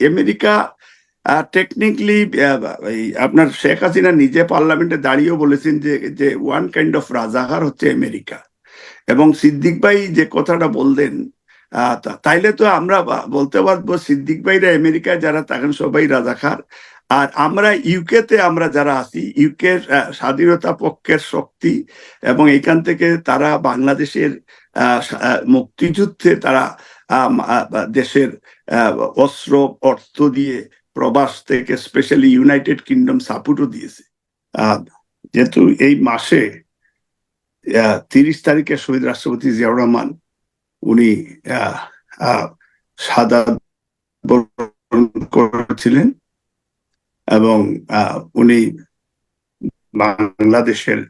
America technically আপনার শেখ হাসিনা নিজে পার্লামেন্টে দাঁড়িয়েও বলেছেন যে যে ওয়ান কাইন্ড অফ রাজাহার হচ্ছে আমেরিকা। এবং সিদ্দিক ভাই যে কথাটা বললেন তাইলে তো আমরা বলতে পারব সিদ্দিক ভাইরা আমেরিকায় যারা থাকেন সবাই রাজাকার আর আমরা ইউকে তে আমরা যারা আছি ইউকের স্বাধীনতা পক্ষের শক্তি এবং এখান থেকে তারা বাংলাদেশের মুক্তিযুদ্ধে তারা দেশের অস্ত্র, অর্থ দিয়ে প্রবাস থেকে স্পেশালি ইউনাইটেড কিংডম সাপোর্টও দিয়েছে। যেহেতু এই মাসে তিরিশ তারিখে শহীদ রাষ্ট্রপতি জিয়াউর রহমান, উনি সাদা করেছিলেন এবং উনি বাংলাদেশের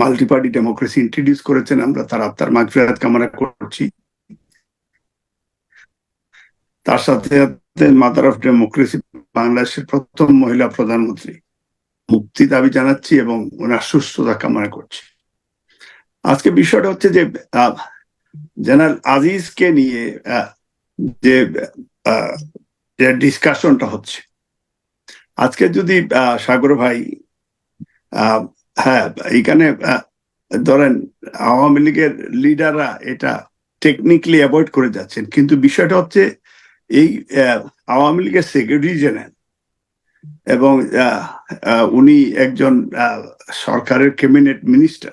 মাল্টি পার্টি ডেমোক্রেসি ইন্ট্রোডিউস করেছেন। আমরা তার আত্মার মাগফিরাত কামনা করছি। তার সাথে সাথে মাদার অফ ডেমোক্রেসি বাংলাদেশের প্রথম মহিলা প্রধানমন্ত্রী। মুক্তি দাবি জানাচ্ছি এবং ওনার সুস্থতা কামনা করছি। আজকে বিষয়টা হচ্ছে যে জেনারেল আজিজকে নিয়ে যে ডিসকাশনটা হচ্ছে। আজকে যদি সাগর ভাই হ্যাঁ এইখানে ধরেন আওয়ামী লীগের লিডাররা এটা টেকনিক্যালি অ্যাভয়েড করে যাচ্ছেন। কিন্তু বিষয়টা হচ্ছে এই আওয়ামী লীগের সেক্রেটারি জেনারেল এবং উনি একজন সরকারের ক্যাবিনেট মিনিস্টার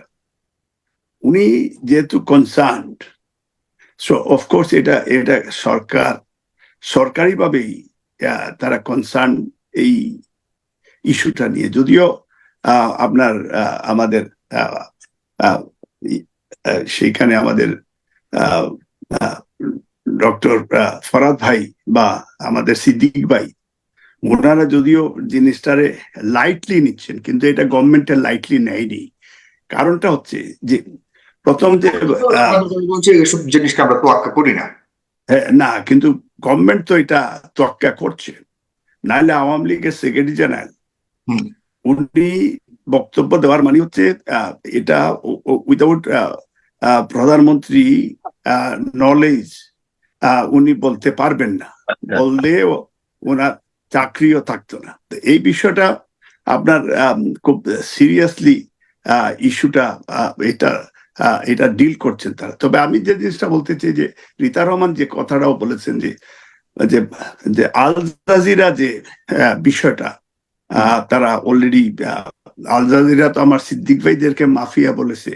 উনি যেহেতু কনসার্নড সো অফকোর্স এটা এটা সরকার, সরকারিভাবেই তারা কনসার্ন এই ইস্যুটা নিয়ে। যদিও আপনার আমাদের সেইখানে আমাদের ডক্টর ফরাদ ভাই বা আমাদের সিদ্দিক ভাই ওনারা যদিও জিনিসটারে লাইটলি নিচ্ছেন কিন্তু এটা গভর্নমেন্টের লাইটলি নেয়নি। কারণটা হচ্ছে যে প্রথম যে এসব জিনিসকে আমরা তোয়াক্কা করি না। হ্যাঁ, না কিন্তু গভর্নমেন্ট তো এটা তোয়াক্কা করছে। নাহলে আওয়ামী লীগের সেক্রেটারি জেনারেল। উনি বক্তব্য দেওয়ার মানে হচ্ছে এটা উইদাউট প্রধানমন্ত্রী নলেজ উনি বলতে পারবেন না। বললে ওনার চাকরিও থাকতো না। এই বিষয়টা আপনার খুব সিরিয়াসলি ইস্যুটা এটা এটা ডিল করছেন তারা। তবে আমি যে জিনিসটা বলতে চাই যে রীতা রহমান যে কথাটাও বলেছেন যে যে আল জাজিরা যে বিষয়টা আহ, তারা অলরেডি আল জাজিরা তো আমার সিদ্দিক ভাইদেরকে মাফিয়া বলেছে।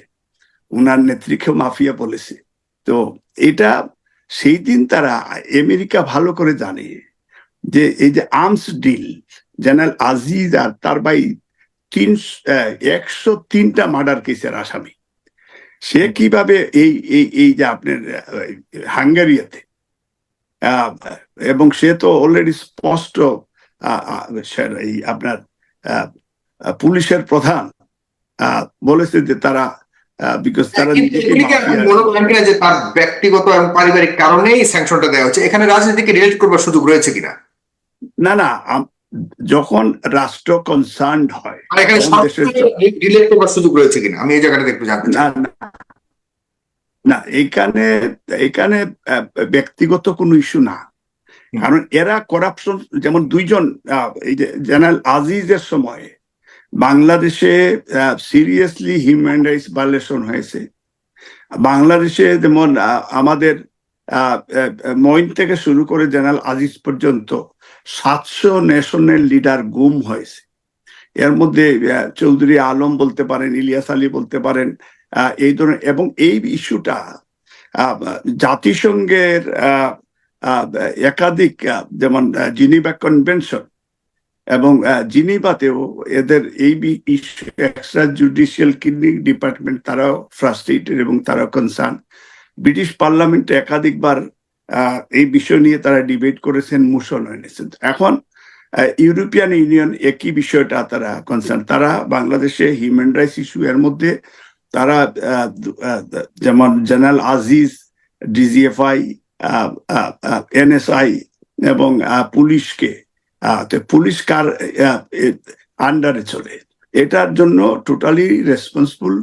উনার নেত্রীকেও মাফিয়া বলেছে। তো এটা সেই দিন তারা আমেরিকা ভালো করে জানে যে এই যে আর্মস ডিল, জেনারেল আজিজ আর তার ভাই তিন একশো তিনটা মার্ডার কেসের আসামি। সে কীভাবে এই এই এই যে আপনার হাঙ্গেরিয়াতে এবং সে তো অলরেডি স্পষ্ট এই আপনার পুলিশের প্রধান বলেছে যে তারা বিকজ তারা মনে করেন কিনা যে তার ব্যক্তিগত এবং পারিবারিক কারণেই স্যাংশনটা দেওয়া হচ্ছে এখানে রাজনীতিকে রিলেট করবার সুযোগ রয়েছে কিনা? না না যখন রাষ্ট্র কনসার্ন হয় দেশের রিলেট করবার সুযোগ রয়েছে কিনা? আমি এই জায়গাটা একটু জানতে চাই। না না না এখানে এখানে ব্যক্তিগত কোনো ইস্যু না। কারণ এরা করাপশন যেমন দুইজন এই যে জেনারেল আজিজের সময় বাংলাদেশে সিরিয়াসলি হিউম্যান রাইটস ভায়োলেশন হয়েছে। বাংলাদেশে যেমন আমাদের মইন থেকে শুরু করে জেনারেল আজিজ পর্যন্ত সাতশো ন্যাশনাল লিডার গুম হয়েছে। এর মধ্যে চৌধুরী আলম বলতে পারেন, ইলিয়াস আলী বলতে পারেন এই ধরনের, এবং এই ইস্যুটা জাতিসংঘের একাধিক যেমন জিনিবা কনভেনশন এবং আহ, জিনিভাতেও এদের এই এক্সট্রা জুডিশিয়াল ক্লিনিক ডিপার্টমেন্ট তারাও ফ্রাস্ট্রেটেড এবং তারাও কনসার্ন ব্রিটিশ পার্লামেন্টে একাধিকবার এই বিষয় নিয়ে তারা ডিবেট করেছেন মোশন এনেছেন। এখন ইউরোপিয়ান ইউনিয়ন একই বিষয়টা তারা কনসার্ন তারা বাংলাদেশে হিউম্যান রাইটস ইস্যু এর মধ্যে তারা যেমন জেনারেল আজিজ ডিজিএফআই এনএসআই এবং পুলিশকে পুলিশ কার আন্ডারে চলে। এটার জন্য totally responsible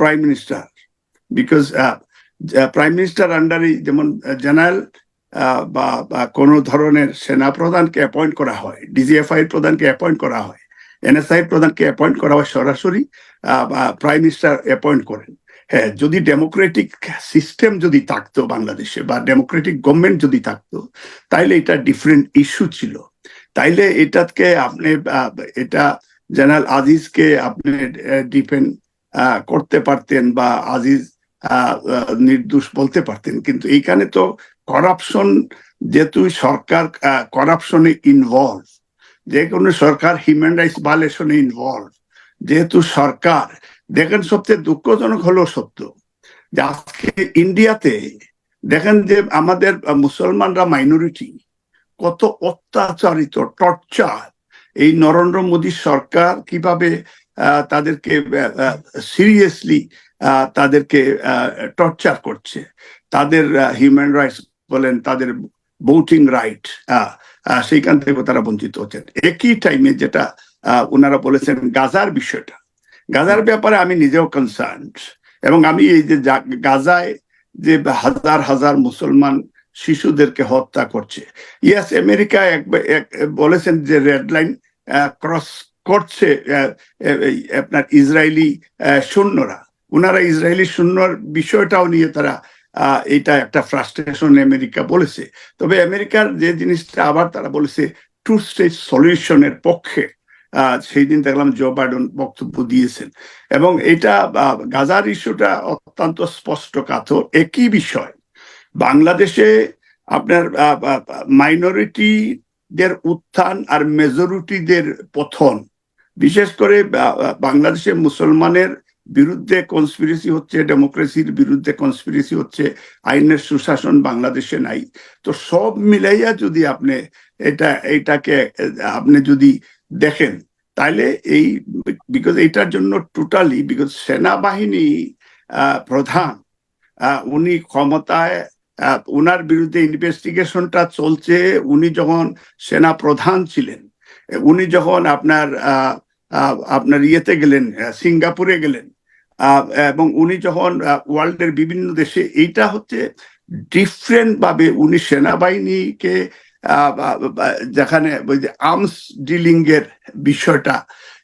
prime minister because prime minister আন্ডারে যেমন জেনারেল বা কোনো ধরনের সেনা প্রধানকে অ্যাপয়েন্ট করা হয় ডিজিএফআই প্রধানকে অ্যাপয়েন্ট করা হয় এনএসআই প্রধানকে অ্যাপয়েন্ট করা হয় সরাসরি প্রাইম মিনিস্টার অ্যাপয়েন্ট করেন। হ্যাঁ যদি ডেমোক্রেটিক সিস্টেম যদি থাকতো বাংলাদেশে বা ডেমোক্রেটিক গভর্নমেন্ট যদি থাকতো, তাইলে এটা ডিফারেন্ট ইস্যু ছিল। তাইলে এটাকে আপনি এটা জেনারেল আজিজকে আপনি ডিপেন্ড করতে পারতেন বা আজিজ নির্দোষ বলতে পারতেন। কিন্তু এইখানে তো করাপশন যেহেতু সরকার করাপশনে ইনভলভ যে কোনো সরকার হিউম্যান রাইটস ভায়োলেশনে ইনভলভ যেহেতু সরকার, দেখেন সবচেয়ে দুঃখজনক হলো সত্য, যে আজকে ইন্ডিয়াতে দেখেন যে আমাদের মুসলমানরা মাইনরিটি কত অত্যাচারিত, টর্চার। এই নরেন্দ্র মোদী সরকার কীভাবে তাদেরকে সিরিয়াসলি তাদেরকে টর্চার করছে। তাদের হিউম্যান রাইটস বলেন, তাদের ভোটিং রাইট সেইখান থেকে তারা বঞ্চিত হচ্ছেন। একই টাইমে যেটা ওনারা বলেছেন গাজার বিষয়টা। গাজার ব্যাপারে আমি নিজেও কনসার্ন এবং আমি এই যে, গাজায় যে হাজার হাজার মুসলমান শিশুদেরকে হত্যা করছে। ইয়াস আমেরিকা বলেছেন যে রেড লাইন ক্রস করছে আপনার ইসরায়েলি সৈন্যরা। ওনারা ইসরায়েলি সৈন্যর বিষয়টাও নিয়ে তারা এটা একটা ফ্রাস্ট্রেশন আমেরিকা বলেছে। তবে আমেরিকার যে জিনিসটা আবার তারা বলেছে টু স্টেট সলিউশনের পক্ষে সেই দিন দেখলাম জো বাইডেন বক্তব্য দিয়েছেন। এবং এটা গাজার ইস্যুটা অত্যন্ত স্পষ্ট কাথর একই বিষয় বাংলাদেশে আপনার মাইনরিটিদের উত্থান আর মেজরিটিদের পথন বিশেষ করে বাংলাদেশে মুসলমানের বিরুদ্ধে কনস্পিরেসি হচ্ছে ডেমোক্রেসির বিরুদ্ধে কনস্পিরেসি হচ্ছে, আইনের সুশাসন বাংলাদেশে নাই। তো সব মিলাইয়া যদি আপনি এটা, এটাকে, আপনি যদি দেখেন তাহলে এই বিকজ এটার জন্য টোটালি বিকজ সেনাবাহিনী প্রধান উনি ক্ষমতায় উনার বিরুদ্ধে ইনভেস্টিগেশনটা চলছে। উনি যখন সেনা প্রধান ছিলেন উনি যখন আপনার আপনার ইয়েতে গেলেন সিঙ্গাপুরে গেলেন এবং উনি যখন ওয়ার্ল্ডের বিভিন্ন দেশে এইটা হচ্ছে ডিফারেন্ট ভাবে উনি সেনাবাহিনীকে যেখানে ওই যে আর্মস ডিলিং এর বিষয়টা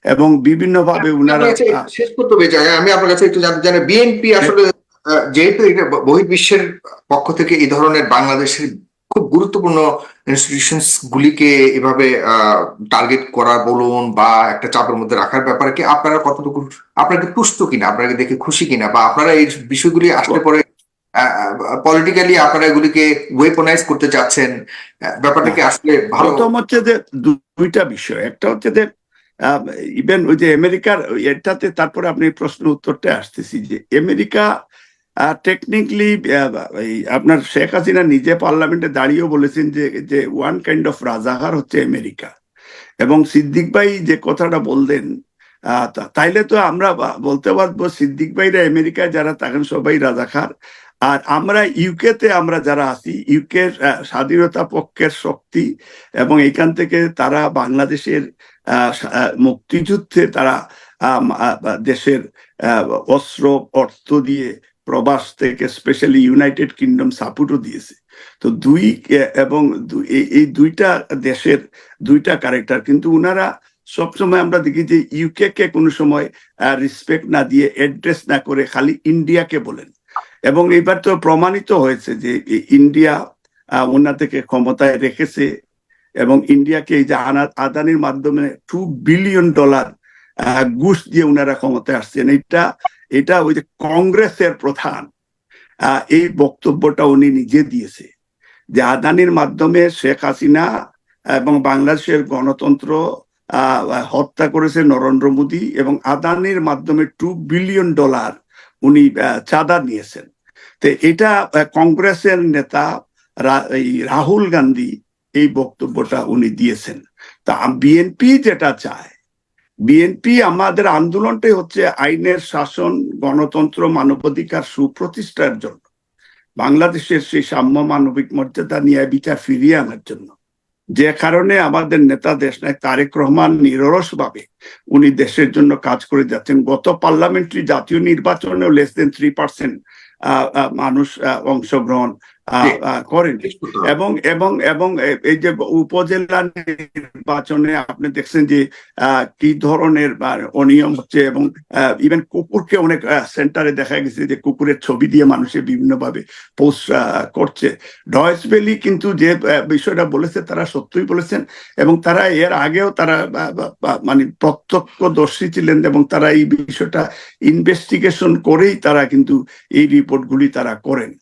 এবং বিভিন্ন ভাবে উনারা শেষ করতে হবে আমি আপনার কাছে একটু জানতে চাই বিএনপি আসলে যেহেতু এটা বহির্বিশ্বের পক্ষ থেকে এই ধরনের বাংলাদেশের খুব গুরুত্বপূর্ণ ইনস্টিটিউশনস গুলিকে এভাবে টার্গেট করা, বলুন বা একটা চাপের মধ্যে রাখার ব্যাপারে কি আপনারা কতটুকু আপনাকে তুষ্ট কিনা আপনাকে দেখে খুশি কিনা বা আপনারা এই বিষয়গুলি আসলে পরে পলিটিক্যালি আপনারা এগুলিকে ওয়েপনাইজ করতে চাচ্ছেন ব্যাপারটা কি আসলে ভালো? হচ্ছে যে দুইটা বিষয়। একটা হচ্ছে যে ইভেন ওই যে আমেরিকার এটাতে তারপরে আপনি প্রশ্ন উত্তরটা আসতেছি যে আমেরিকা টেকনিক্যালি আপনার শেখ হাসিনা নিজে পার্লামেন্টে দাঁড়িয়েও বলেছেন যে যে ওয়ান কাইন্ড অফ রাজাহার হচ্ছে আমেরিকা। এবং সিদ্দিক ভাই যে কথাটা বললেন তাইলে তো আমরা বলতে পারব সিদ্দিক ভাইরা আমেরিকায় যারা থাকেন সবাই রাজাকার আর আমরা ইউকেতে আমরা যারা আছি ইউকের স্বাধীনতা পক্ষের শক্তি এবং এখান থেকে তারা বাংলাদেশের মুক্তিযুদ্ধে তারা দেশের অস্ত্র, অর্থ দিয়ে প্রবাস থেকে স্পেশালি ইউনাইটেড কিংডম সাপোর্টও দিয়েছে। তো দুই এবং এই- দুইটা দেশের দুইটা ক্যারেক্টার কিন্তু উনারা সবসময় আমরা দেখি যে ইউকে কে কোনো সময় রেসপেক্ট না দিয়ে অ্যাড্রেস না করে খালি ইন্ডিয়াকে বলেন। এবং এবার তো প্রমাণিত হয়েছে যে ইন্ডিয়া আহ, থেকে ক্ষমতায় রেখেছে এবং ইন্ডিয়াকে এই যে আদানির মাধ্যমে টু বিলিয়ন ডলার ঘুষ দিয়ে ওনারা ক্ষমতায় আসছেন। এটা এটা ওই যে কংগ্রেসের প্রধান এই বক্তব্যটা উনি নিজে দিয়েছে যে আদানির মাধ্যমে শেখ হাসিনা এবং বাংলাদেশের গণতন্ত্র হত্যা করেছে নরেন্দ্র মোদী এবং আদানির মাধ্যমে টু বিলিয়ন ডলার উনি চাঁদা নিয়েছেন। তো এটা কংগ্রেসের নেতা এই রাহুল গান্ধী এই বক্তব্যটা উনি দিয়েছেন। তা, বিএনপি যেটা চায় বিএনপি আমাদের আন্দোলনটাই হচ্ছে আইনের শাসন, গণতন্ত্র, মানবাধিকার সুপ্রতিষ্ঠার জন্য। বাংলাদেশের সেই সাম্য মানবিক মর্যাদা নিয়ে বিচার ফিরিয়ে আনার জন্য। যে কারণে আমাদের নেতা দেশ নায়ক তারেক রহমান নিরলস ভাবে উনি দেশের জন্য কাজ করে যাচ্ছেন। গত পার্লামেন্টারি জাতীয় নির্বাচনেও লেস দেন থ্রি পার্সেন্ট মানুষ অংশগ্রহণ করেন। এবং এবং এবং এই যে উপজেলা নির্বাচনে আপনি দেখছেন যে আহ, কি ধরনের অনিয়ম হচ্ছে এবং ইভেন কুকুরকে অনেক সেন্টারে দেখা গেছে যে কুকুরের ছবি দিয়ে মানুষে বিভিন্ন ভাবে পোস্ট করছে। ডয়েস ভ্যালি কিন্তু যে বিষয়টা বলেছে তারা সত্যই বলেছেন এবং তারা এর আগেও তারা মানে প্রত্যক্ষদর্শী ছিলেন এবং তারা এই বিষয়টা ইনভেস্টিগেশন করেই তারা কিন্তু এই রিপোর্টগুলি তারা করেন।